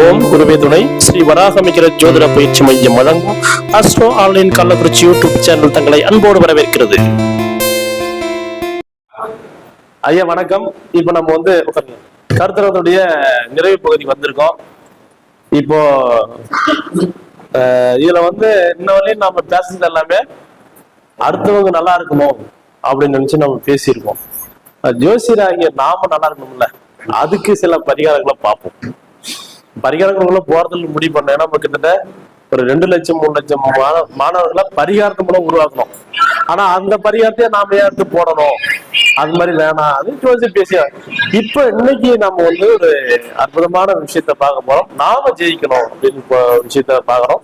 ஓம் குருவே துணை. ஸ்ரீ வராகமிகர ஜோதிட பயிற்சி மையம் வழங்கும் astro online Kallakurichi YouTube channel தங்களை அன்போடு வரவேற்கிறது. ஐயா வணக்கம். இப்ப நம்ம வந்து கருத்தரத்துடைய நிறைவு பகுதி வந்திருக்கோம். இப்போ இதுல வந்து இன்ன வரையும் நாம பேசுறது எல்லாமே அடுத்தவங்க நல்லா இருக்கணும் அப்படின்னு நினைச்சு நம்ம பேசியிருக்கோம். அஹ், ஜோசியராகிய நாம நல்லா இருக்கணும்ல. அதுக்கு சில பரிகாரங்களை பார்ப்போம். பரிகாரங்களுக்குள்ள போறதுல முடிவு பண்ண ஏன்னா நம்ம கிட்டத்தட்ட ஒரு ரெண்டு லட்சம் மூணு லட்சம் மாணவ- மாணவர்களை பரிகாரத்து மூலம் உருவாக்கணும். ஆனா அந்த பரிகாரத்தையே நாம ஏற்று போடணும்? அது மாதிரி வேணாம். அது யோசிச்சு பேசிய. இப்ப இன்னைக்கு நம்ம வந்து ஒரு அற்புதமான விஷயத்த பார்க்க போறோம். நாம ஜெயிக்கணும் அப்படின்னு விஷயத்த பாக்குறோம்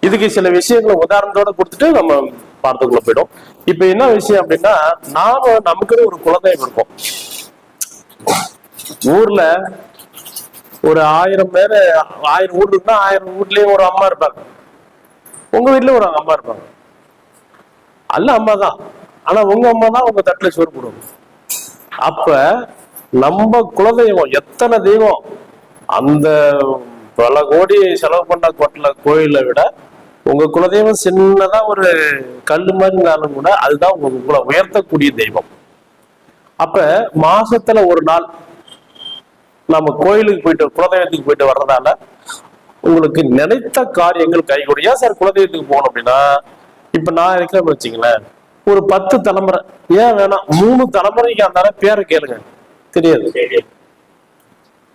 இதுக்கு சில விஷயங்களை உதாரணத்தோட கொடுத்துட்டு நம்ம பாடத்துக்குள்ள போயிடும் இப்ப என்ன விஷயம் அப்படின்னா நாம நமக்குன்னு ஒரு குலதெய்வம் இருக்கும். ஊர்ல ஒரு ஆயிரம் பேர் ஆயிரம் வீடு இருக்குன்னா ஆயிரம் வீட்லயும் ஒரு அம்மா இருப்பாங்க. உங்க வீட்டுல ஒரு அம்மா இருப்பாங்க. அல்ல அம்மா தான். ஆனா உங்க அம்மா தான் உங்க தட்டுல சோறு போடுவாங்க. அப்ப நம்ம குலதெய்வம் எத்தனை தெய்வம்? அந்த பல கோடி செலவு பண்ண கோட்டில கோயிலை விட உங்க குலதெய்வம் சின்னதா ஒரு கல் மாதிரி இருந்தாலும் கூட அதுதான் உங்க உயர்த்தக்கூடிய தெய்வம். அப்ப மாசத்துல ஒரு நாள் நம்ம கோயிலுக்கு போயிட்டு குலதெய்வத்துக்கு போயிட்டு வர்றதால உங்களுக்கு நினைத்த காரியங்கள் கைகூடியா ஏன் சார் குலதெய்வத்துக்கு போகணும் அப்படின்னா இப்ப நான் இருக்கிறேன் வச்சுங்களேன் ஒரு பத்து தலைமுறை ஏன் வேணாம் மூணு தலைமுறைக்கு அந்த பேரை கேளுங்க தெரியாது.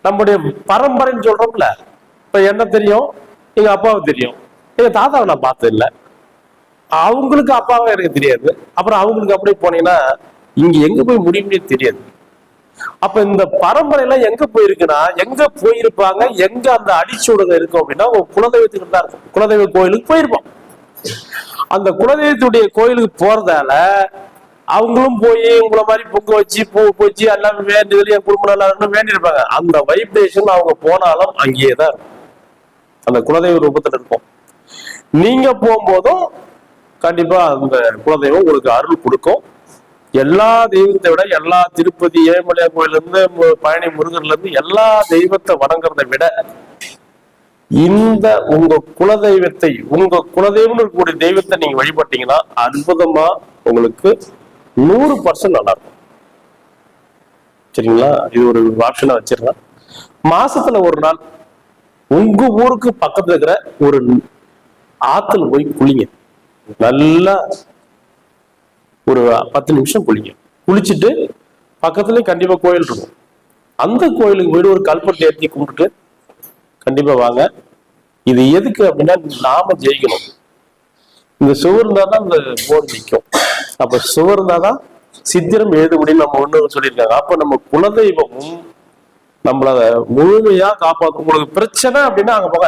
நம்முடைய பரம்பரைன்னு சொல்றோம்ல இப்ப என்ன தெரியும்? எங்க அப்பாவை தெரியும். எங்க தாத்தாவை நான் பார்த்தது இல்லை அவங்களுக்கு அப்பாவை எனக்கு தெரியாது. அப்புறம் அவங்களுக்கு அப்படியே போனீங்கன்னா இங்க எங்க போய் முடியும்னே தெரியாது. அப்ப இந்த பரம்பரையில எங்க போயிருக்குன்னா எங்க போயிருப்பாங்க எங்க அந்த அடிச்சுடுங்க இருக்கும் அப்படின்னா உங்க குலதெய்வத்துக்கு தான் இருக்கும். குலதெய்வ கோயிலுக்கு போயிருப்பான் அந்த குலதெய்வத்துடைய கோயிலுக்கு போறதால அவங்களும் போய் உங்களை மாதிரி பொங்க வச்சு பூ வச்சு எல்லாம் வேண்டுதல் என் குடும்பம் நல்லா இருக்கணும் வேண்டியிருப்பாங்க. அந்த வைப்ரேஷன் அவங்க போனாலும் அங்கேயே தான் இருக்கும். அந்த குலதெய்வ ரூபத்துல இருக்கும் நீங்க போகும்போதும் கண்டிப்பா அந்த குலதெய்வம் உங்களுக்கு அருள் கொடுக்கும். எல்லா தெய்வத்தை விட எல்லா திருப்பதி ஏழுமலையார் கோயிலிருந்து இருந்து பழனி முருகன்ல இருந்து எல்லா தெய்வத்தை வணங்குறதை விட இந்த உங்க குலதெய்வத்தை உங்க குலதெய்வம் இருக்கக்கூடிய தெய்வத்தை நீங்க வழிபட்டீங்கன்னா அற்புதமா உங்களுக்கு நூறு பர்சன்ட் நல்லா இருக்கும். சரிங்களா? இது ஒரு ஆப்ஷனா வச்சிடலாம் மாசத்துல ஒரு நாள் உங்க ஊருக்கு பக்கத்துல இருக்கிற ஒரு ஆத்துல போய் குளிங்க. நல்லா ஒரு பத்து நிமிஷம் குளிங்க. குளிச்சுட்டு பக்கத்துலயே கண்டிப்பா கோயில் இருக்கும். அந்த கோயிலுக்கு போயிட்டு ஒரு கல்பட்டு ஏற்றி கும்பிட்டு கண்டிப்பா வாங்க. இது எதுக்கு அப்படின்னா நாம ஜெயிக்கணும். இந்த சுவர் இருந்தாதான் இந்த போர் நிற்கும் அப்ப சுவர் இருந்தாதான் சித்திரம் எழுத முடியும் நம்ம ஒண்ணு சொல்லியிருக்காங்க. அப்போ நம்ம குலதெய்வமும் நம்மள முழுமையா காப்பாற்றும் உங்களுக்கு பிரச்சனை அப்படின்னா அங்க போக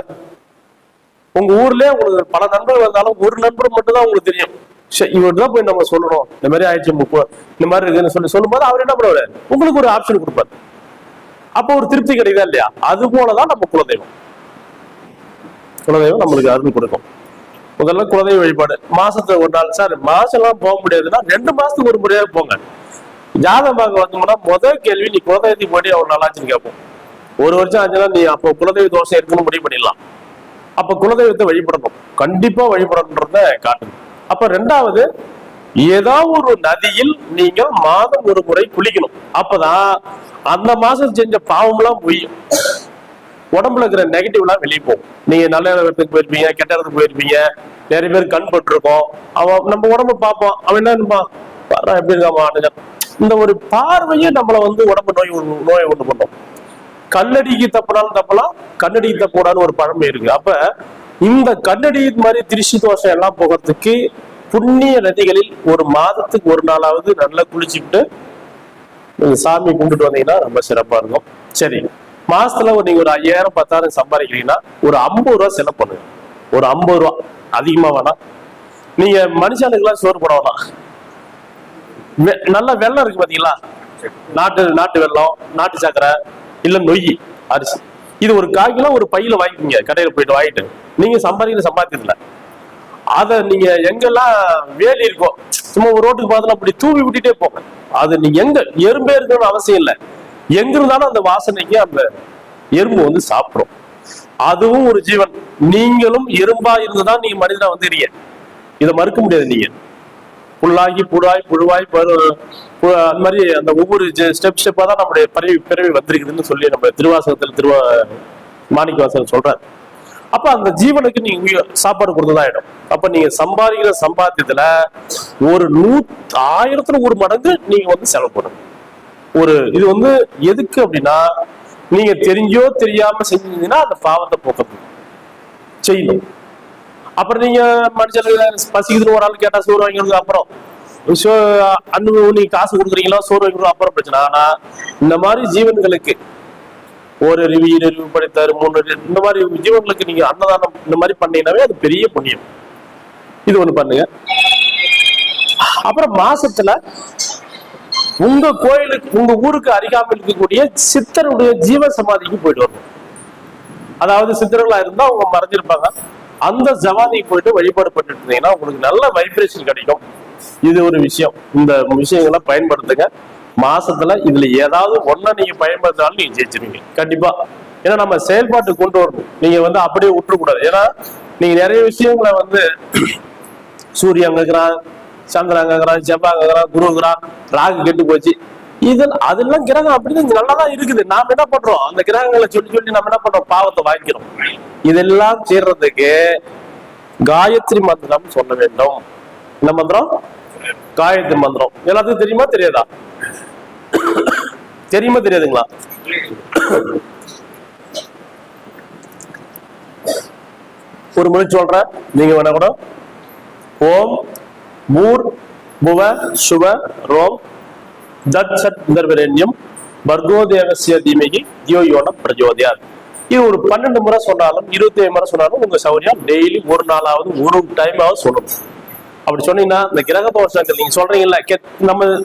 உங்க ஊர்லயே உங்களுக்கு பல நண்பர்கள் வந்தாலும் ஒரு நண்பர் மட்டும் தான் உங்களுக்கு தெரியும். இவர் தான் போய் நம்ம சொல்லணும். இந்த மாதிரி ஆயிடுச்சு முப்ப இந்த மாதிரி இருக்குன்னு சொல்லி சொல்லும்போது அவர் என்ன பண்ணுவாரு? உங்களுக்கு ஒரு ஆப்ஷன் கொடுப்பாரு. அப்போ ஒரு திருப்தி கிடைக்குதா இல்லையா? அது போலதான் நம்ம குலதெய்வம். குலதெய்வம் நம்மளுக்கு அருள் கொடுக்கும். முதல்ல குலதெய்வ வழிபாடு. மாசத்துல ஒரு நாள். சார் மாசம் எல்லாம் போக முடியாதுன்னா ரெண்டு மாசத்துக்கு ஒரு முறையாக போங்க. ஜாதகம் பார்க்க வந்தோம்னா முதல் கேள்வி நீ குலதெய்வத்துக்கு போயிட்டு அவர் நல்லாச்சுன்னு கேட்போம். ஒரு வருஷம் ஆச்சுன்னா நீ அப்போ குலதெய்வ தோஷம் இருக்குன்னு முடிவு பண்ணிடலாம். அப்ப குலதெய்வத்தை வழிபடணும். கண்டிப்பா வழிபடணுன்றத காட்டுங்க அப்ப ரெண்டாவது ஏதாவது ஒரு நதியில் நீங்க மாதம் ஒரு முறை குளிக்கணும். அப்பதான் அந்த மாசம் செஞ்ச பாவம் எல்லாம் பொய்யும் உடம்புல இருக்கிற நெகட்டிவ்லாம் வெளியே போகும். நீங்க நல்ல இடத்துக்கு போயிருப்பீங்க கெட்ட இடத்துக்கு போயிருப்பீங்க. நிறைய பேர் கண் பட்டிருக்கோம். அவன் நம்ம உடம்ப பார்ப்போம். அவன் என்ன எப்படி இருக்காமா இந்த ஒரு பார்வையே நம்மள வந்து உடம்பு நோய் நோயை உண்டு பண்ணும். கண்ணடிக்கு தப்புனாலும் தப்பலாம் கண்ணடிக்கு தப்புடான்னு ஒரு பழமை இருக்கு. அப்ப இந்த கண்ணடி மாதிரி திருஷ்டி தோஷம் எல்லாம் போகிறதுக்கு புண்ணிய நதிகளில் ஒரு மாதத்துக்கு ஒரு நாளாவது நல்லா குளிச்சுட்டு நீங்க சாமி கும்பிட்டு வந்தீங்கன்னா ரொம்ப சிறப்பா இருக்கும். சரி மாசத்துல ஒரு நீங்க ஒரு ஐயாயிரம் பத்தாயிரம் சம்பாதிக்கிறீங்கன்னா ஒரு ஐம்பது ரூபா செலவு பண்ணுங்க. ஒரு ஐம்பது ரூபா அதிகமா வேணாம் நீங்க மனுஷனுக்கெல்லாம் சோறு போட வேணாம். வெ- நல்ல வெள்ளம் இருக்கு பாத்தீங்களா? நாட்டு நாட்டு வெள்ளம் நாட்டு சக்கரை இல்ல நொய் அரிசி. இது ஒரு கால் கிலோ ஒரு பையில வாங்கிக்கிங்க. கடையில போயிட்டு வாங்கிட்டு. நீங்க சம்பாதிக்கிற சம்பாதிக்கல அத நீங்க எங்கெல்லாம் வேலி இருக்கோ சும்மா ஒரு ரோட்டுக்கு பார்த்தா அப்படி தூவி விட்டுட்டே போங்க. அது நீங்க எங்க எறும்பே இருக்கணும்னு அவசியம் இல்லை. எங்க இருந்தாலும் அந்த வாசனைக்கு அந்த எறும்பு வந்து சாப்பிடும். அதுவும் ஒரு ஜீவன். நீங்களும் எறும்பா இருந்துதான் நீங்க மனிதனா வந்துறீங்க. இதை மறுக்க முடியாது நீங்க. புல்லாகி புழாய் புழுவாய் பரு அந்த மாதிரி அந்த ஒவ்வொரு ஸ்டெப் ஸ்டெப்பா தான் நம்முடைய பிறவி பிறவி வந்திருக்குதுன்னு சொல்லி நம்ம திருவாசகத்தில் திருவா மாணிக்கவாசகர் சொல்றாரு. அப்ப அந்த ஜீவனுக்கு நீங்க சாப்பாடு கொடுத்துதான் ஆயிடும் அப்ப நீங்க சம்பாதிக்கிற சம்பாத்தியத்துல ஒரு நூ ஆயிரத்துல ஒரு மடங்கு நீங்க வந்து செலவு பண்ணுங்க ஒரு இது வந்து எதுக்கு அப்படின்னா நீங்க தெரிஞ்சோ தெரியாம செஞ்சீங்கன்னா அந்த பாவத்தை போக்கணும் செய்யணும். அப்புறம் நீங்க மனுஷனுக்கு பசிக்குதுன்னு ஒரு ஆள் கேட்டா சோறு வாங்கி அப்புறம். சோ அன்னு நீங்க காசு கொடுக்குறீங்களா? சோறு வாங்கி அப்புறம் பிரச்சனை. ஆனா இந்த மாதிரி ஜீவன்களுக்கு ஒரு அறிவு ரிவ்யூ படித்தாரு மூணு இந்த மாதிரி ஜீவன்களுக்கு நீங்க அன்னதானம் இந்த மாதிரி பண்ணீங்கன்னாவே அது பெரிய புண்ணியம். இது ஒண்ணு பண்ணுங்க. அப்புறம் மாசத்துல உங்க கோயிலுக்கு உங்க ஊருக்கு அருகாமல் இருக்கக்கூடிய சித்தருடைய ஜீவ சமாதிக்கு போயிட்டு வரணும் அதாவது சித்தர்களா இருந்தா அவங்க மறைஞ்சிருப்பாங்க. அந்த ஜவானி போயிட்டு வழிபாடு பண்ணிட்டு இருந்தீங்கன்னா உங்களுக்கு நல்ல வைப்ரேஷன் கிடைக்கும். இது ஒரு விஷயம். இந்த விஷயங்களை பயன்படுத்துங்க. மாசத்துல இதுல ஏதாவது ஒண்ண நீங்க பயன்படுத்தினாலும் நீங்க ஜெயிச்சிருவீங்க. கண்டிப்பா. ஏன்னா நம்ம செயல்பாட்டு கொண்டு வரணும். நீங்க வந்து அப்படியே விட்டுறக்கூடாது. ஏன்னா நீங்க நிறைய விஷயங்களை வந்து சூரியன் அங்க இருக்கிறான் சந்திரன் அங்க இருக்கிறான் செவ்வாய் அங்க இருக்கிறான் குரு இருக்கிறான் ராகு கெட்டு போச்சு. இது அதெல்லாம் கிரகம் அப்படின்னு நல்லா நல்லாதான் இருக்குது. நாம என்ன பண்றோம்? அந்த கிரகங்களை சொல்லி சொல்லி நம்ம என்ன பண்றோம்? பாவத்தை வாங்கிக்கிறோம். இதெல்லாம் தீர்றதுக்கு காயத்ரி மந்திரம் சொல்ல வேண்டும். என்ன மந்திரம்? காயத்ரி மந்திரம். எல்லாத்துக்கும் தெரியுமா? தெரியாதா? தெரியுமா? தெரியாதுங்களா? ஒரு முறை சொல்றேன். நீங்க வேணா கூட. ஓம் மூர் புவ சுவ ரோம் தட் சட் இந்தர்வரண்யம் பர்கோ தீமகி தியோ யோன பிரஜோதியார் இது ஒரு பன்னெண்டு முறை சொன்னாலும் இருபத்தி ஏழு முறை சொன்னாலும் உங்க சௌரியம் டெய்லி ஒரு நாளாவது ஒரு டைமாவது சொல்லணும். அப்படி சொன்னீங்கன்னா இந்த கிரக தோஷங்கள் நீங்க சொல்றீங்கல்ல கெ- நம்ம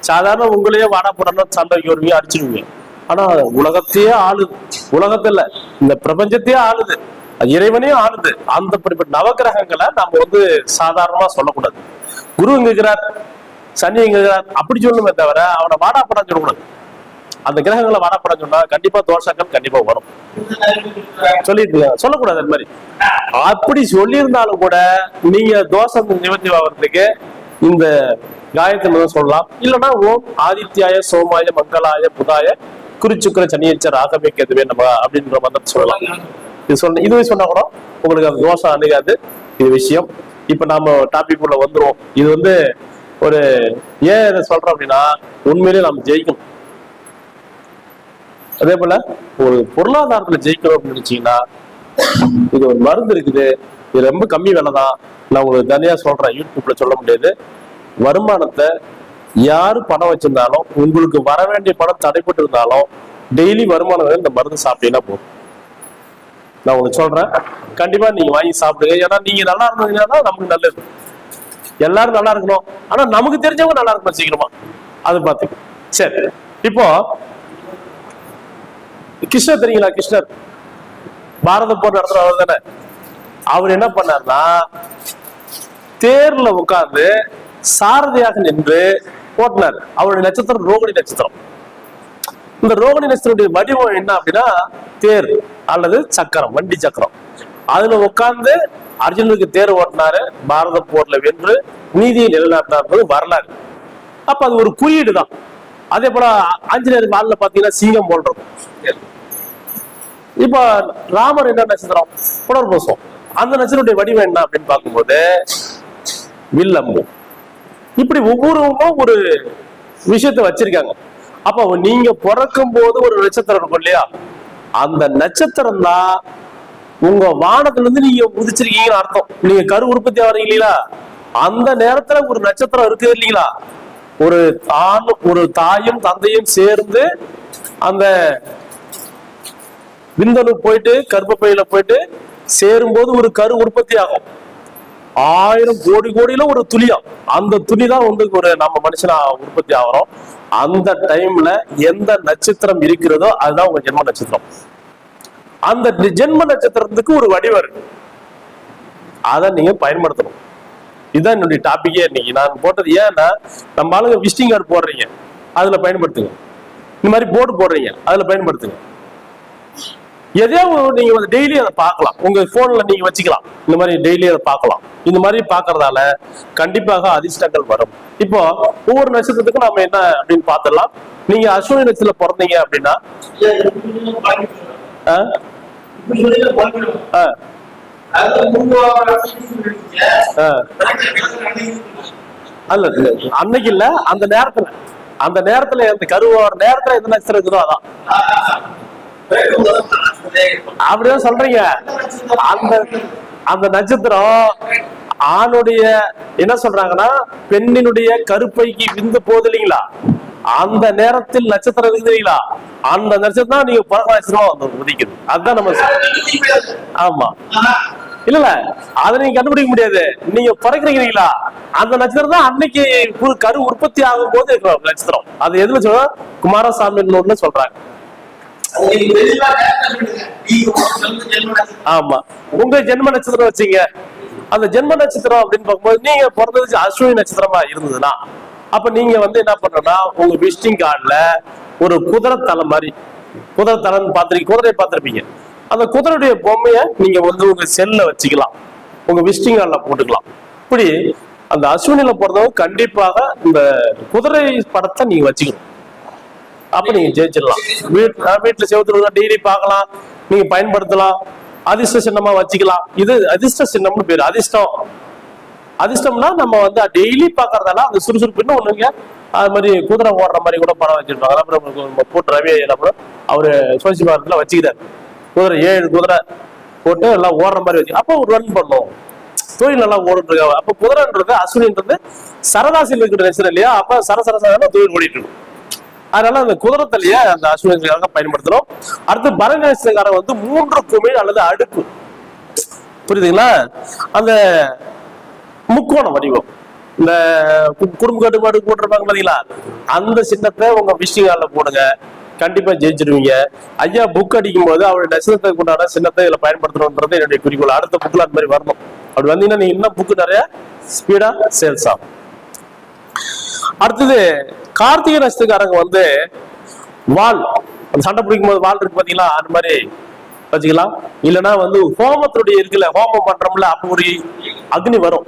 சாதாரண உங்களையே வாடா போடணும் சண்டைக்கு அடிச்சிருவீங்க. ஆனா உலகத்தையே ஆளுது. உலகத்துல இந்த பிரபஞ்சத்தையே ஆளுது. இறைவனையும் ஆளுது. அந்த நவகிரகங்களை நம்ம வந்து சாதாரணமா சொல்லக்கூடாது. குரு எங்க இருக்கிறார். சனி அப்படி சொல்லணுமே தவிர அவனை வாடா படம் சொல்லக்கூடாது. அந்த கிரகங்களை வாடா படம் சொன்னா கண்டிப்பா தோஷங்கள் கண்டிப்பா வரும். சொல்லிட்டு சொல்லக்கூடாது அது மாதிரி. அப்படி சொல்லியிருந்தாலும் கூட நீங்க தோஷம் நிவர்த்தி ஆகிறதுக்கு இந்த காயத்ரி சொல்லலாம். இல்லைன்னா ஓம் ஆதித்யாய சோமாய மங்களாய புதாய குறிச்சுக்கிற சனியச்சர் ஆகவே கேதுவே நம்ம அப்படின்ற மாதிரி சொல்லலாம். இது சொன்ன இதுவே சொன்னா கூட உங்களுக்கு அந்த தோஷம் அணுகாது. இது விஷயம். இப்ப நாம டாபிக் உள்ள வந்துருவோம். இது வந்து ஒரு ஏன் இதை சொல்றோம் அப்படின்னா உண்மையிலேயே நாம் ஜெயிக்கணும். அதே போல ஒரு பொருளாதாரத்துல ஜெயிக்கணும் அப்படின்னு நினைச்சீங்கன்னா இது ஒரு மருந்து இருக்குது. இது ரொம்ப கம்மி விலை தான் நான் உங்களுக்கு தனியா சொல்றேன். யூடியூப்ல சொல்ல முடியாது. வருமானத்தை யாரு பணம் வச்சிருந்தாலும் உங்களுக்கு வர வேண்டிய பணம் தடைப்பட்டு இருந்தாலும் டெய்லி வருமானம் இந்த மருந்து சாப்பிட்டீங்கன்னா போதும். நான் உங்களுக்கு சொல்றேன். கண்டிப்பா நீங்க வாங்கி சாப்பிடுங்க. ஏன்னா நீங்க நல்லா இருந்தீங்கன்னா நமக்கு நல்லது. எல்லாரும் நல்லா இருக்கணும். ஆனா நமக்கு தெரிஞ்சவங்க நல்லா இருக்கணும் சீக்கிரமா. அது பார்த்து சரி. இப்போ கிருஷ்ணர் தெரியுங்களா? கிருஷ்ணர். பாரத போர் நடத்துற அவர் தானே. அவர் என்ன பண்ணார்னா தேர்ல உட்கார்ந்து சாரதியாக நின்று ஓட்டினார். அவருடைய நட்சத்திரம் ரோகிணி நட்சத்திரம். இந்த ரோகிணி நட்சத்திரத்துடைய வடிவம் என்ன அப்படின்னா தேர் அல்லது சக்கரம் வண்டி சக்கரம். அதுல உட்கார்ந்து அர்ஜுனுக்கு தேர் ஓட்டினாரு பாரத போர்ல வென்று நீதியை நிலைநாட்டினார் வரலாறு. அப்ப அது ஒரு குறியீடு தான் அதே போல ஆஞ்சநேயர் வால்ல பாத்தீங்கன்னா சிங்கம் போன்றது இப்ப ராமர் என்ன நட்சத்திரம்? புனர்பூசம் அந்த நட்சத்திரத்துடைய வடிவம் என்ன அப்படின்னு பார்க்கும்போது வில்லம்பு. இப்படி ஒவ்வொருவரும் ஒரு விஷயத்த வச்சிருக்காங்க. அப்ப நீங்க பிறக்கும் போது ஒரு நட்சத்திரம் இருக்கும் இல்லையா? அந்த நட்சத்திரம் தான் உங்க வானத்துல இருந்து நீங்க குதிச்சிருக்கீங்கன்னு அர்த்தம். நீங்க கரு உற்பத்தி ஆகிறீங்க இல்லைங்களா? அந்த நேரத்துல ஒரு நட்சத்திரம் இருக்குது இல்லைங்களா? ஒரு தான் ஒரு தாயும் தந்தையும் சேர்ந்து அந்த விந்தணு போயிட்டு கர்ப்பப்பையில போயிட்டு சேரும்போது ஒரு கரு உற்பத்தி ஆகும். ஆயிரம் கோடி கோடியில ஒரு துளியம் அந்த துளி தான் வந்து ஒரு நம்ம மனுஷனா உற்பத்தி ஆகிறோம். அந்த டைம்ல எந்த நட்சத்திரம் இருக்கிறதோ அதுதான் உங்க ஜென்ம நட்சத்திரம். அந்த ஜென்ம நட்சத்திரத்துக்கு ஒரு வடிவம் இருக்கு அதை நீங்க பயன்படுத்தணும். இதுதான் என்னுடைய டாபிக்கே இன்னைக்கு. நான் போட்டது ஏன்னா நம்ம ஆளுங்க விசிட்டிங் கார்டு போடுறீங்க. அதுல பயன்படுத்துங்க. இந்த மாதிரி போர்டு போடுறீங்க. அதுல பயன்படுத்துங்க. எதையோ நீங்க வந்து டெய்லி அதை பார்க்கலாம். உங்க போன்ல நீங்க வச்சுக்கலாம். இந்த மாதிரி டெய்லி அதை பார்க்கலாம். இந்த மாதிரி பாக்குறதால கண்டிப்பாக அதிர்ஷ்டங்கள் வரும். இப்போ ஒவ்வொரு நட்சத்திரத்துக்கும் நாம என்ன அப்படின்னு பார்த்துடலாம். நீங்க அஸ்வினி நட்சத்திரத்துல பிறந்தீங்க அப்படின்னா அல்ல அன்னைக்கு இல்ல அந்த நேரத்துல. அந்த நேரத்துல அந்த கருவோட நேரத்துல எந்த நட்சத்திரம் இருக்குதோ அதான். அப்படிதான் சொல்றீங்க. அந்த அந்த நட்சத்திரம் ஆணுடைய என்ன சொல்றாங்கன்னா பெண்ணினுடைய கருப்பைக்கு விந்து போகுது இல்லைங்களா? அந்த நேரத்தில் நட்சத்திரம் இருக்குதுங்களா அந்த நட்சத்திரம் நீங்க பிறந்த வந்து உதிக்குது. அதுதான் நம்ம ஆமா. இல்ல இல்ல அதை நீங்க கண்டுபிடிக்க முடியாது. நீங்க பிறக்கிறீங்களா அந்த நட்சத்திரம் தான் அன்னைக்கு ஒரு கரு உற்பத்தி ஆகும் போது இருக்கிற நட்சத்திரம். அது எதுல சொல்ற குமாரசாமி நூல்னு சொல்றாங்க. ஆமா. உங்க ஜென்ம நட்சத்திரம் வச்சீங்க. அந்த ஜென்ம நட்சத்திரம் அப்படின்னு பார்க்கும்போது நீங்க பிறந்தது அஸ்வினி நட்சத்திரமா இருந்ததுன்னா அப்ப நீங்க வந்து என்ன பண்றோம்னா உங்க விசிட்டிங் கார்டுல ஒரு குதிரை தலை மாதிரி குதிரை தலைன்னு பார்த்திருக்கீங்க குதிரையை பார்த்துருப்பீங்க. அந்த குதிரையுடைய பொம்மையை நீங்க வந்து உங்க செல்ல வச்சுக்கலாம். உங்க விசிட்டிங் கார்டுல போட்டுக்கலாம். இப்படி அந்த அஸ்வினில பிறந்தவங்க கண்டிப்பாக இந்த குதிரை படத்தை நீங்க வச்சுக்கணும். அப்ப நீங்க ஜெயிச்சிடலாம். வீட்டு வீட்டுல செவத்துல டிகிரி பார்க்கலாம் நீங்க பயன்படுத்தலாம். அதிர்ஷ்ட சின்னமா வச்சுக்கலாம். இது அதிர்ஷ்ட சின்னம்னு பேரு. அதிர்ஷ்டம். அதிர்ஷ்டம்னா நம்ம வந்து டெய்லி பாக்குறதால அந்த சுறுசுறுப்புன்னு ஒண்ணுங்க. அது மாதிரி குதிரை ஓடுற மாதிரி கூட படம் வச்சிருப்பாங்க அப்புறம் போட்டு ரவி அப்புறம் அவரு சுழற்சி பாரத்துல வச்சுக்கிறாரு. குதிரை ஏழு குதிரை போட்டு எல்லாம் ஓடுற மாதிரி வச்சு அப்போ ரன் பண்ணும் தொழில் நல்லா ஓடிட்டு இருக்காங்க அப்ப குதிரைன்றது அஸ்வினின்றது சரதாசியில் இருக்கிற நெசர் இல்லையா? அப்ப சரசர தொழில் ஓடிட்டு இருக்கும் அதனால அந்த குதிரத்திலேயே அந்த அஸ்வினிக்காக பயன்படுத்துறோம். அடுத்து பரநேசக்காரன் வந்து மூன்று குமிழ் அல்லது அடுக்கு. புரியுதுங்களா? அந்த முக்கோண வடிவம். இந்த குடும்ப கட்டுப்பாடு போட்டிருப்பாங்க பாத்தீங்களா? அந்த சின்னத்தை உங்க விசிட்டிங் கார்டுல போடுங்க. கண்டிப்பா ஜெயிச்சிருவீங்க. ஐயா புக் அடிக்கும் போது அவருடைய நட்சத்திரத்துக்கு உண்டான சின்னத்தை இதுல பயன்படுத்தணும்ன்றது என்னுடைய குறிக்கோள். அடுத்த புக்ல அந்த மாதிரி வரணும். அப்படி வந்தீங்கன்னா நீங்க இன்னும் புக்கு நிறைய ஸ்பீடா சேல்ஸ் ஆகும் அடுத்தது கார்த்திகை நட்சத்திரக்காரங்க வந்து வால். அந்த சண்டை பிடிக்கும் போது வால் இருக்கு பாத்தீங்களா? அந்த மாதிரி வச்சுக்கலாம். இல்லைன்னா வந்து ஹோமத்தினுடைய இருக்குல்ல ஹோமம் பண்றோம்ல அப்போ ஒரு அக்னி வரும்.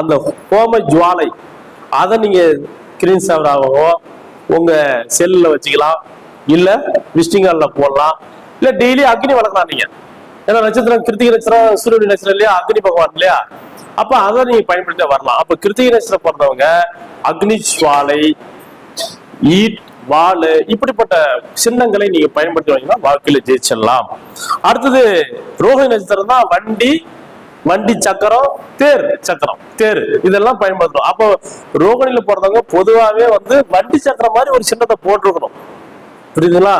அந்த ஹோம ஜுவாலை அதை நீங்க கிரீன் சேவராகவோ உங்க செல்லில் வச்சுக்கலாம். இல்ல விஸ்டிங் கார்டுல போடலாம். இல்ல டெய்லி அக்னி வளர்க்கலாம் நீங்க. ஏன்னா நட்சத்திரம் கிருத்திகை நட்சத்திரம் சூரிய நட்சத்திரம் இல்லையா? அக்னி பகவான் இல்லையா? அப்ப அதை நீங்க பயன்படுத்த வரலாம். அப்ப கிருத்திகை நட்சத்திரம் பிறந்தவங்க அக்னி சுவாலை ஈட் வாள் இப்படிப்பட்ட சின்னங்களை நீங்க பயன்படுத்தி வாங்கினா வாழ்க்கையில ஜெயிச்சிடலாம். அடுத்தது ரோஹி நட்சத்திரம் தான் வண்டி வண்டி சக்கரம் தேர் சக்கரம் தேர். இதெல்லாம் பயன்படுத்தணும் அப்போ ரோகணியில பிறந்தவங்க பொதுவாகவே வந்து வண்டி சக்கரம் மாதிரி ஒரு சின்னத்தை போட்டிருக்கணும். புரியுதுங்களா?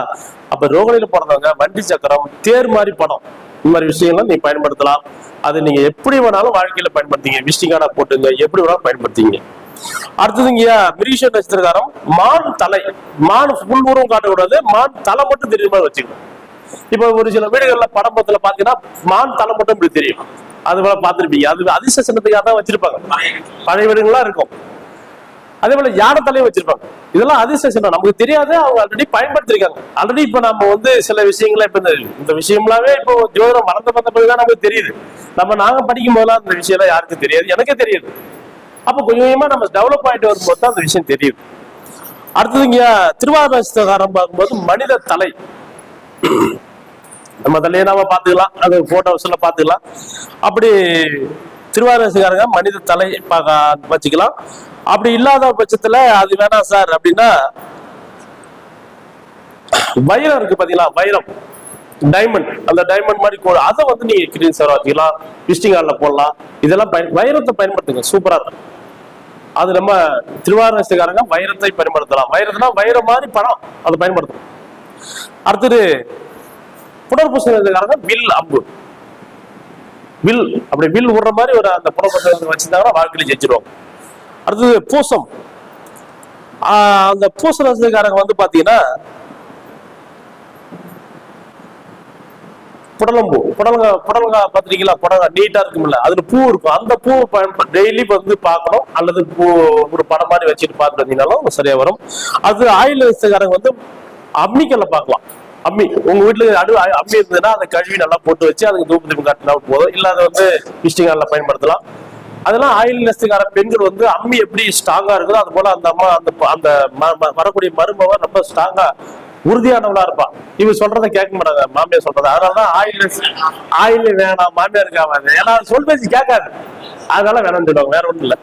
அப்ப ரோகணியில பிறந்தவங்க வண்டி சக்கரம் தேர் மாதிரி படம். இந்த மாதிரி விஷயங்கள்லாம் நீங்க பயன்படுத்தலாம். அது நீங்க எப்படி வேணாலும் வாழ்க்கையில பயன்படுத்திங்க. விஷ்டிகானா போட்டுங்க. எப்படி வேணாலும் பயன்படுத்திங்க. அடுத்ததுங்கய்யா மிருஷ நட்சத்திரக்காரம் மான் தலை. மான் புல் உருவம் காட்டக்கூடாது. மான் தலை மட்டும் தெரியுமா வச்சுக்கணும். இப்ப ஒரு சில வீடுகள்ல படம்பத்துல பாத்தீங்கன்னா மான் தலை மட்டும் இப்படி தெரியும். அது போல பார்த்திருப்பீங்க. அது அதிர்ஷ்ட சின்னத்துக்காக தான் வச்சிருப்பாங்க. பழைய வீடுகள்லாம் இருக்கும். அதே போல யானை தலையும் வச்சிருப்பாங்க. இதெல்லாம் அதிர்ஷ்ட சின்னம். நமக்கு தெரியாது அவங்க ஆல்ரெடி பயன்படுத்திருக்காங்க. ஆல்ரெடி இப்ப நம்ம வந்து சில விஷயங்களை இப்ப இந்த விஷயம்லாவே இப்போ ஜோதிடம் வளர்ந்த பார்த்த பிறகுதான் நமக்கு தெரியுது. நம்ம நாங்க படிக்கும் போதெல்லாம் அந்த விஷயம் எல்லாம் யாருக்கும் தெரியாது. எனக்கே தெரியுது. அப்ப கொஞ்சம் கொஞ்சமா நம்ம டெவலப் ஆயிட்டு வரும்போது தான் அந்த விஷயம் தெரியுது. அடுத்தது இங்க திருவாரூரகாரம் பார்க்கும்போது மனித தலை. நம்ம தலையை நாம பாத்துக்கலாம் அது போட்டோஸ்ல பாத்துக்கலாம் அப்படி திருவாரசுக்காரங்க மனித தலை வச்சுக்கலாம். அப்படி இல்லாத பட்சத்துல அது வேணாம் சார் அப்படின்னா வைரம் இருக்கு பாத்தீங்களா? வைரம். டைமண்ட் அந்த டைமண்ட் மாதிரி அதை வந்து நீங்க கிரீன் சார் வச்சுக்கலாம். விசிட்டிங் ஹாலில் போடலாம். இதெல்லாம் பயன் வைரத்தை பயன்படுத்துங்க. சூப்பரா இருக்கும். அது நம்ம திருவாரசுக்காரங்க வைரத்தை பயன்படுத்தலாம். வைரத்துனா வைரம் மாதிரி பணம் அதை பயன்படுத்தலாம் அடுத்தது புனர்பூசணக்காரங்க வில் அம்பு. வில் அப்படி வில் விடுற மாதிரி ஒரு அந்த புனர்பூசணத்தை வச்சிருந்தாங்கன்னா வாழ்க்கையில ஜெயிச்சிருவாங்க. அடுத்தது பூசம். ஆஹ் அந்த பூச நட்சத்திரக்காரங்க வந்து பாத்தீங்கன்னா புடலம்பூ. புடலங்க புடலங்கா பார்த்துருக்கீங்களா புடலங்கா நீட்டா இருக்கும்ல. அதுல பூ இருக்கும். அந்த பூ டெய்லி வந்து பார்க்கணும். அல்லது பூ ஒரு படம் மாதிரி வச்சுட்டு பார்த்துட்டு வந்தீங்கனாலும் சரியா வரும். அது ஆயுள் நட்சத்திரக்காரங்க வந்து அம்மிக்கல்ல பார்க்கலாம். அம்மி உங்க வீட்டுல அடு அம்மி இருந்ததுன்னா அதை கழுவி நல்லா போட்டு வச்சு அதுக்கு தூப்பு தூப்பு காட்டினா போதும். இல்ல அதை வந்து இஷ்டிகால பயன்படுத்தலாம். அதெல்லாம் ஆயில் நெஸ்டுக்கார பெண்கள் வந்து அம்மி எப்படி ஸ்ட்ராங்கா இருக்குதோ அது போல அந்த அம்மா அந்த அந்த ம- வரக்கூடிய மருமவ ரொம்ப ஸ்ட்ராங்கா உறுதியானவளா இருப்பா. இவ சொல்றத கேட்க மாட்டாங்க மாமியார் சொல்றத. அதனாலதான் ஆயில் ஆயில் வேணாம் மாமியாருக்கு ஆகாது ஏன்னா அது சொல் பேசி கேட்காது. அதனால வேணாம்னு சொல்லுவாங்க வேற ஒண்ணும் இல்ல.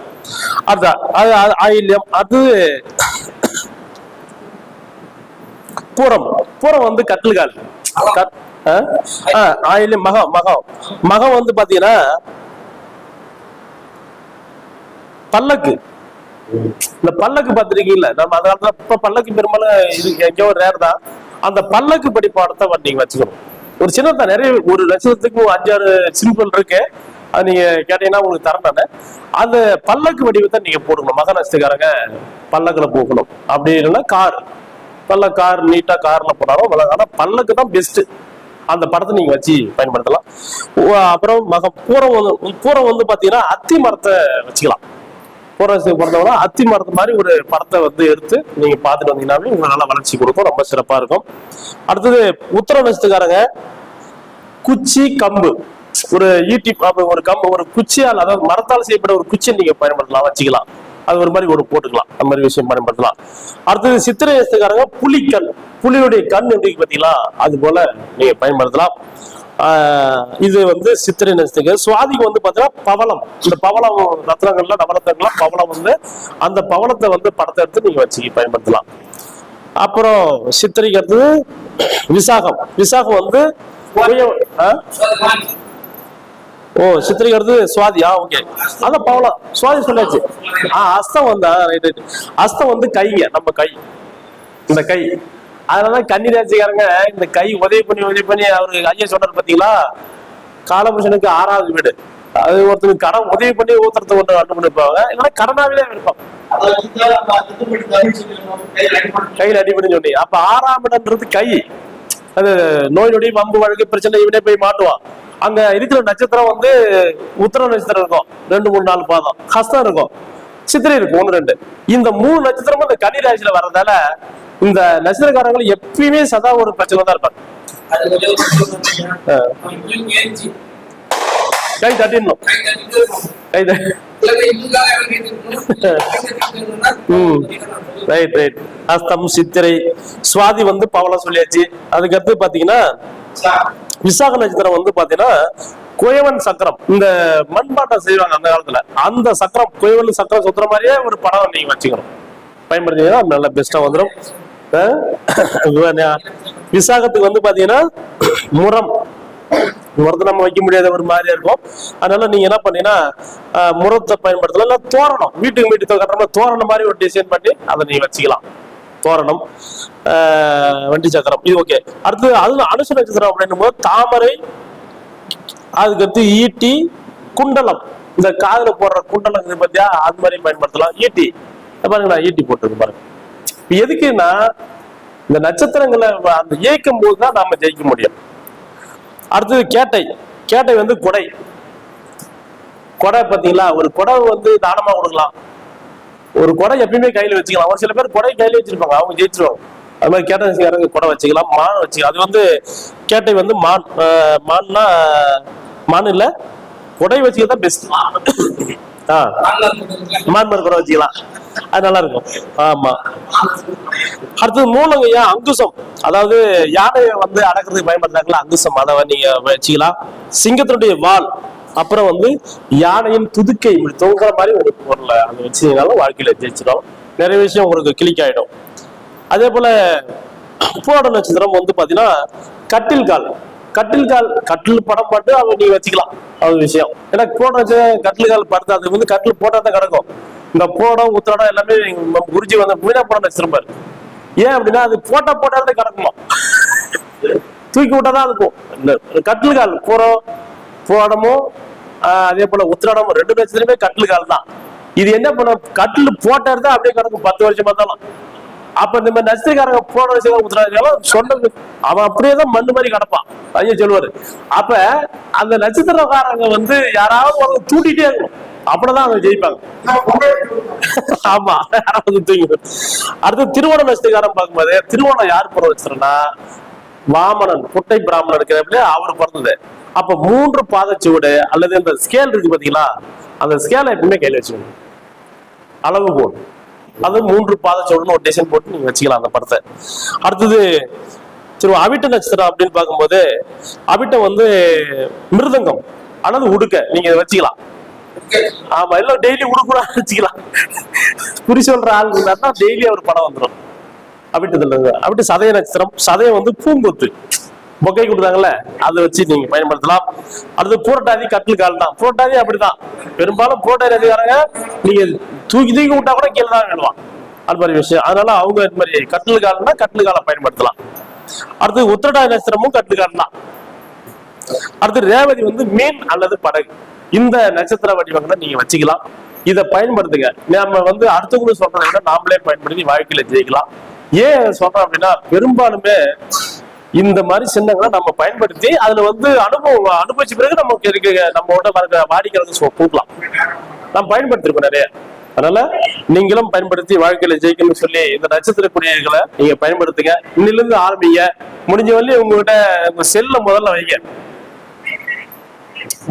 அதுதான் அது அது ஆயில்யம் அது பூரம். பூரம் வந்து கட்டில்கால். கட்- மகம் மகம். மகம் வந்து பாத்தீங்கன்னா பல்லக்கு. இந்த பல்லக்கு பார்த்திருக்கீங்கல்ல நம்ம அதனாலதான் இப்ப பல்லக்கு பெரும்பாலும் இது எங்கேயோ ரேர் தான். அந்த பல்லக்கு படி பாடத்தை நீங்க வச்சுக்கணும். ஒரு சின்னதா நிறைய ஒரு லட்சத்துக்கு அஞ்சாறு சிம்பிள் இருக்கு. அது நீங்க கேட்டீங்கன்னா உங்களுக்கு தரேன் அந்த பல்லக்கு வடிவத்தை நீங்க போடணும் மக நஷ்டக்காரங்க பல்லக்குல போகணும். அப்படி இல்லைன்னா கார். பல்ல கார் நீட்டா கார்ல போனாலும் ஆனா பல்லக்கு தான் பெஸ்ட் அந்த படத்தை நீங்க வச்சு பயன்படுத்தலாம். அப்புறம் மக பூரம் வந்து பூரம் வந்து பாத்தீங்கன்னா அத்தி மரத்தை வச்சுக்கலாம். பூர்வத்துக்கு பிறந்தவங்க அத்தி மரத்து மாதிரி ஒரு படத்தை வந்து எடுத்து நீங்க பார்த்துட்டு வந்தீங்கன்னாவே உங்களுக்கு நல்லா வளர்ச்சி கொடுக்கும். ரொம்ப சிறப்பா இருக்கும். அடுத்தது உத்தர நட்சத்திரக்காரங்க குச்சி கம்பு. ஒரு ஈட்டி ஒரு கம்பு ஒரு குச்சியால் அதாவது மரத்தால் செய்யப்பட்ட ஒரு குச்சியை நீங்க பயன்படுத்தலாம் வச்சுக்கலாம். அது ஒரு மாதிரி ஒரு போட்டுக்கலாம். அந்த மாதிரி விஷயம் பயன்படுத்தலாம். அடுத்தது சித்திரை நட்சத்திரக்காரங்க புலிக்கண். புலியுடைய கண் எப்படி இருக்கு பாத்தீங்களா அது போல நீங்க பயன்படுத்தலாம். இது வந்து சித்திரை நட்சத்திரம் சுவாதிக்கு வந்து பாத்தீங்கன்னா பவளம். இந்த பவளம் ரத்னங்கள்ல நவரத்னங்கள்லாம் பவளம் வந்து அந்த பவளத்தை வந்து படத்தை எடுத்து நீங்க வச்சு பயன்படுத்தலாம். அப்புறம் சித்திரைக்கு அடுத்தது விசாகம். விசாகம் வந்து? ஓ சித்திரைக்கு அடுத்தது சுவாதியா? ஓகே அதான் பவளம் சுவாதி சொல்லாச்சு ஆ அஸ்தம் வந்தா ரைட் ரைட் அஸ்தம் வந்து கைங்க நம்ம கை. இந்த கை. அதனாலதான் கன்னிராசிக்காரங்க இந்த கை உதவி பண்ணி உதவி பண்ணி அவருக்கு ஐயா சொல்றாரு பாத்தீங்களா? காலபுருஷனுக்கு ஆறாவது வீடு. அது ஒருத்தருக்கு கடன் உதவி பண்ணி ஒருத்தரத்தை ஒன்று கண்டுபிடிப்பாங்க இல்லைன்னா கடனாவே இருப்பாங்க கையில் அடிபடுன்னு சொல்லி அப்ப ஆறாம் இடம்ன்றது கை. அது நோய் நொடி வம்பு வழக்கு பிரச்சனை இவனே போய் மாட்டுவான். அங்க இருக்கிற நட்சத்திரம் வந்து உத்தர நட்சத்திரம் இருக்கும். ரெண்டு மூணு நாலு பாதம். ஹஸ்தம் இருக்கும். சித்திரை இருக்கும். ஒண்ணு ரெண்டு. இந்த மூணு நட்சத்திரமும் இந்த கன்னி ராசியில வர்றதால இந்த நட்சத்திரக்காரங்க எப்பயுமே சதா ஒரு பிரச்சனை தான் இருப்பாங்க. கை தட்டிடணும் கை ரைட் ரைட் அஸ்தம் சித்திரை சுவாதி வந்து பவளம் சொல்லியாச்சு அதுக்கடுத்து பாத்தீங்கன்னா விசாக நட்சத்திரம் வந்து பாத்தீங்கன்னா குயவன் சக்கரம் இந்த மண்பாட்டம் செய்வாங்க அந்த காலத்துல அந்த சக்கரம் குயவன் சக்கரம் சுத்துற மாதிரியே ஒரு படம் நீங்க வச்சுக்கணும் பயன்படுத்தீங்கன்னா நல்ல பெஸ்டா வந்துடும் விசாகத்துக்கு வந்து பாத்தீங்கன்னா முரம் முரத்தை நம்ம வைக்க முடியாத ஒரு மாதிரியா இருக்கும். அதனால நீங்க என்ன பண்ணீங்கன்னா முரத்தை பயன்படுத்தலாம். இல்ல தோரணம். வீட்டுக்கு வீட்டுக்கு கட்டுற மாதிரி தோரணம் மாதிரி ஒரு டிசைன் பண்ணி அதை நீங்க வச்சுக்கலாம். தோரணம். வண்டி சக்கரம். இது ஓகே அடுத்து அது அனுச நட்சத்திரம் அப்படின்னும் போது தாமரை அதுக்கடுத்து ஈட்டி குண்டலம். இந்த காதுல போடுற குண்டலம் இது பத்தியா? அது மாதிரி பயன்படுத்தலாம். ஈட்டி. பாருங்களா பாருங்க நான் ஈட்டி போட்டிருக்கு பாருங்க. எதுக்குன்னா இந்த நட்சத்திரங்களை அந்த இயக்கும் போது தான் நாம ஜெயிக்க முடியும். அடுத்தது கேட்டை. கேட்டை வந்து கொடை. கொடை பாத்தீங்களா ஒரு கொடை வந்து தானமா கொடுக்கலாம். ஒரு கொடை எப்பயுமே கையில வச்சுக்கலாம். ஒரு சில பேர் கொடை கையில வச்சிருப்பாங்க. அவங்க ஜெயிச்சிருவாங்க. அது மாதிரி கேட்டை கொடை வச்சுக்கலாம். மான் வச்சுக்கலாம். அது வந்து கேட்டை வந்து மான் ஆஹ் மான்னா மான் இல்ல. கொடை வச்சுக்கிறது தான் பெஸ்ட் ஆ. மான் மறு கொடை வச்சுக்கலாம். அது நல்லா இருக்கும் ஆமா. அடுத்தது மூலங்கய்யா அங்குசம். அதாவது யானையை வந்து அடக்கிறதுக்கு பயன்படுத்துறாங்களா? அங்குசம். அதை நீங்க வச்சுக்கலாம். சிங்கத்தினுடைய வால். அப்புறம் வந்து யானையின் துதுக்கை. இப்படி தொங்குற மாதிரி ஒரு பொருளை அதை வச்சீங்கனாலும் வாழ்க்கையில ஜெயிச்சிடும் நிறைய விஷயம் உங்களுக்கு கிளிக் ஆயிடும். அதே போல பூராட நட்சத்திரம் வந்து பாத்தீங்கன்னா கட்டில் கால். கட்டில் கால் கட்டில் படம் பாட்டு அவங்க நீ வச்சுக்கலாம். அது விஷயம். ஏன்னா பூராட நட்சத்திரம் கட்டில் கால் படுத்து அது வந்து கட்டில் போட்டா தான் கிடக்கும். இந்த போடம் உத்தரடம் எல்லாமே நம்ம குருஜி வந்து மீனா போட நட்சத்திரம் பாரு ஏன் அப்படின்னா அது போட்டா போட்டாலே கிடக்குமா? தூக்கி விட்டாதான் இருக்கும் இந்த கட்டில் கால் பூரம் போடமும் அதே போல உத்திராடமும் ரெண்டு பேசுலயுமே கட்டில் கால் தான். இது என்ன பண்ண கட்டில் போட்டா இருந்தா அப்படியே கிடக்கும் பத்து வருஷம் பார்த்தாலும். அப்ப நம்ம நட்சத்திரக்காரங்க போன விஷயம் உத்தரவாதம் சொன்னது அவன் அப்படியே தான் மண்ணு மாதிரி கிடப்பான். ஐயா சொல்லுவாரு. அப்ப அந்த நட்சத்திரக்காரங்க வந்து யாராவது ஒரு தூண்டிட்டே இருக்கணும் அப்படிதான் அவங்க ஜெயிப்பாங்க. ஆமா. தூங்கி அடுத்து திருவோணம் நட்சத்திரக்காரன் பார்க்கும்போது திருவோணம் யார் போற வச்சிருந்தா? வாமனன் குட்டை பிராமணன் இருக்கிறப்பல அவர் பிறந்தது. அப்ப மூன்று பாதச்சுவடு அல்லது இந்த ஸ்கேல் இருக்கு பாத்தீங்களா? அந்த ஸ்கேலை எப்பவுமே கையில வச்சுக்கணும். அளவு கோல் அது மூன்று பாதச்சுவடுன்னு ஒரு டிசைன் போட்டு நீங்க வச்சுக்கலாம் அந்த படத்தை. அடுத்தது சரி அவிட்ட நட்சத்திரம் அப்படின்னு பார்க்கும்போது அவிட்டம் வந்து மிருதங்கம் அல்லது உடுக்க. நீங்க இதை வச்சுக்கலாம். ஆமா எல்லாம் டெய்லி உடுக்குறா வச்சுக்கலாம். குறி சொல்ற ஆள் இருந்தாருன்னா டெய்லி ஒரு படம் வந்துடும் அவிட்டதுல இருந்து அவிட்டு சதய நட்சத்திரம் சதயம் வந்து பூங்கொத்து. பொக்கை கொடுத்தாங்கல்ல அதை வச்சு நீங்க பயன்படுத்தலாம். அடுத்து புரட்டாதி கட்டில் கால் தான். புரட்டாதி அப்படிதான். பெரும்பாலும் புரட்டாதி அதிகாரங்க நீங்க தூக்கி தூக்கி விட்டா கூட கீழே தான் விழுவான். அது மாதிரி விஷயம். அதனால அவங்க இது மாதிரி கட்டில் கால்னா கட்டில் காலம் பயன்படுத்தலாம். அடுத்து உத்திரட்டாதி நட்சத்திரமும் கட்டில் கால் தான். அடுத்து ரேவதி வந்து மீன் அல்லது படகு. இந்த நட்சத்திர வடிவங்களை நீங்க வச்சுக்கலாம். இதை பயன்படுத்துங்க. நம்ம வந்து அடுத்தவங்களும் சொல்றதை விட நாமளே பயன்படுத்தி வாழ்க்கையில ஜெயிக்கலாம். ஏன் சொல்றோம் சொல்றேன் அப்படின்னா பெரும்பாலுமே இந்த மாதிரி சின்னங்களை நம்ம பயன்படுத்தி அதுல வந்து அனுபவம் அனுபவிச்ச பிறகு நமக்கு இருக்க நம்மளோட வர வாடிக்கையாளர்கள் கொடுக்கலாம். நம்ம பயன்படுத்திருக்கோம் நிறைய. அதனால நீங்களும் பயன்படுத்தி வாழ்க்கையில ஜெயிக்கணும்னு சொல்லி இந்த நட்சத்திர குடியர்களை நீங்க பயன்படுத்துங்க. இன்னிலிருந்து ஆரம்பிங்க. முடிஞ்ச வரையும் உங்ககிட்ட உங்க செல்ல முதல்ல வைங்க.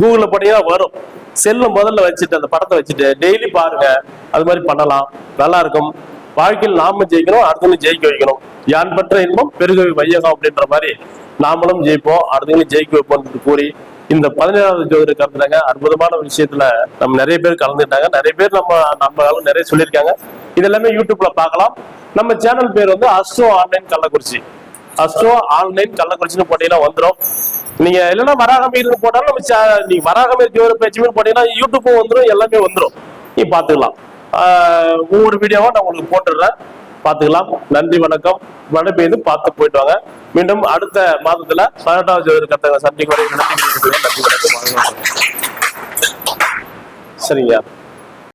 கூகுள்ல போனீங்கன்னா வரும். செல்லும் முதல்ல வச்சுட்டு அந்த படத்தை வச்சுட்டு டெய்லி பாருங்க. அது மாதிரி பண்ணலாம். நல்லா இருக்கும். வாழ்க்கையில் நாம ஜெயிக்கணும் அடுத்தவங்க ஜெயிக்க வைக்கணும். யான் பற்ற இன்பம் பெருக வையகம் அப்படின்ற மாதிரி நாமளும் ஜெயிப்போம் அடுத்தவங்களும் ஜெயிக்க வைப்போம் கூறி இந்த பதினேழாவது ஜோதிட கருத்துனாங்க அற்புதமான விஷயத்துல நம்ம நிறைய பேர் கலந்துட்டாங்க நிறைய பேர் நம்ம நம்ம நிறைய சொல்லியிருக்காங்க. இது எல்லாமே யூடியூப்ல பார்க்கலாம். நம்ம சேனல் பேர் வந்து astro online Kallakurichi. Astro online கள்ளக்குறிச்சின்னு போட்டீங்கன்னா வந்துடும் நீங்க இல்லைன்னா வராகமீர்னு போட்டாலும் நம்ம channel- நீங்க வராகமீர் ஜோதிட பேச்சுமே போட்டீங்கன்னா யூடியூப்பும் வந்துடும் எல்லாமே வந்துடும் நீ பாத்துக்கலாம் ஒவ்வொரு வீடியோவும் நான் உங்களுக்கு போட்டுடுறேன். பாத்துக்கலாம் நன்றி வணக்கம். மழை பெய்து பார்த்து போயிட்டு வாங்க. மீண்டும் அடுத்த மாதத்துல பதினெட்டாவது ஜோதிட கத்தங்களை சந்திக்கு வரை நன்றி வணக்கம். சரிங்க.